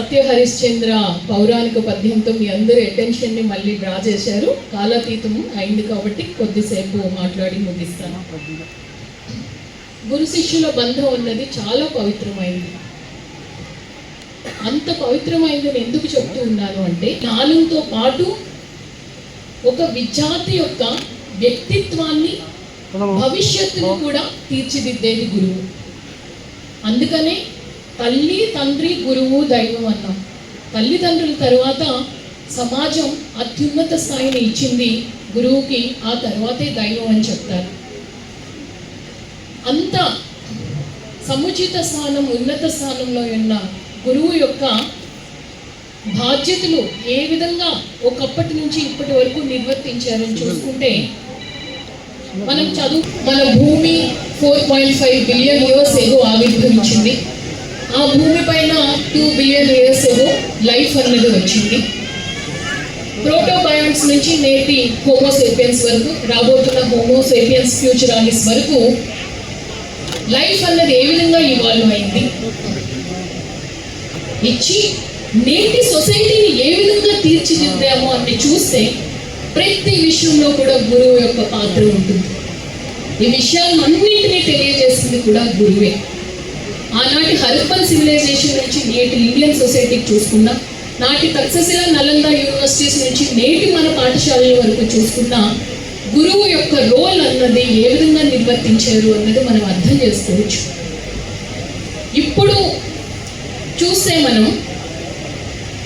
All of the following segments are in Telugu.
సత్య హరిశ్చంద్ర పౌరాణిక పద్యంతో మీ అందరి అటెన్షన్ని మళ్ళీ డ్రా చేశారు. కాలాతీతం అయింది కాబట్టి కొద్దిసేపు మాట్లాడి ముగిస్తాను. గురు శిష్యుల బంధం అన్నది చాలా పవిత్రమైంది. అంత పవిత్రమైందని ఎందుకు చెప్తూ ఉన్నాను అంటే జ్ఞానంతో పాటు ఒక విద్యార్థి యొక్క వ్యక్తిత్వాన్ని భవిష్యత్తును కూడా తీర్చిదిద్దేది గురువు. అందుకనే తల్లి తండ్రి గురువు దైవం అన్నాం. తల్లిదండ్రుల తర్వాత సమాజం అత్యున్నత స్థాయిని ఇచ్చింది గురువుకి ఆ తర్వాతే దైవం అని చెప్తారు. అంత సముచిత స్థానం ఉన్నత స్థానంలో ఉన్న గురువు యొక్క బాధ్యతలు ఏ విధంగా ఒకప్పటి నుంచి ఇప్పటి వరకు నిర్వర్తించారని చూసుకుంటే మనం చదువు మన భూమి four point five billion years ago ఆవిర్భవించింది. ఆ భూమి పైన two billion years ago life అన్నది వచ్చింది. ప్రోటోబయాన్స్ నుంచి నేటి హోమోసేపియన్స్ వరకు రాబోతున్న హోమోసేపియన్స్ ఫ్యూచరాలిస్ వరకు లైఫ్ అన్నది ఏ విధంగా ఇవాల్వ్ అయింది? ఇచ్చి నేటి సొసైటీని ఏ విధంగా తీర్చిదిద్దామో అని చూస్తే ప్రతి విషయంలో కూడా గురువు యొక్క పాత్ర ఉంటుంది. ఈ విషయాలన్నింటినీ తెలియజేసింది కూడా గురువే. ఆనాటి హరప్పన్ సివిలైజేషన్ నుంచి నేటి ఇండియన్ సొసైటీకి చూసుకున్నా నాటి తక్షశిల నలంద యూనివర్సిటీస్ నుంచి నేటి మన పాఠశాలల వరకు చూసుకున్నా గురువు యొక్క రోల్ అన్నది ఏ విధంగా నిర్వర్తించారు అన్నది మనం అర్థం చేసుకోవచ్చు. ఇప్పుడు చూస్తే మనం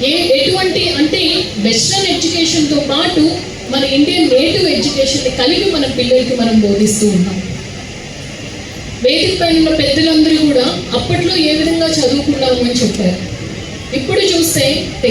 ఏ ఎటువంటి అంటే వెస్ట్రన్ ఎడ్యుకేషన్తో పాటు మన ఇండియన్ నేటివ్ ఎడ్యుకేషన్ని కలిపి మన పిల్లలకి మనం బోధిస్తూ ఉన్నాం. వేదిక పైన ఉన్న పెద్దలందరూ కూడా అప్పట్లో ఏ విధంగా చదువుకున్నాము అని చెప్పారు. ఇప్పుడు చూస్తే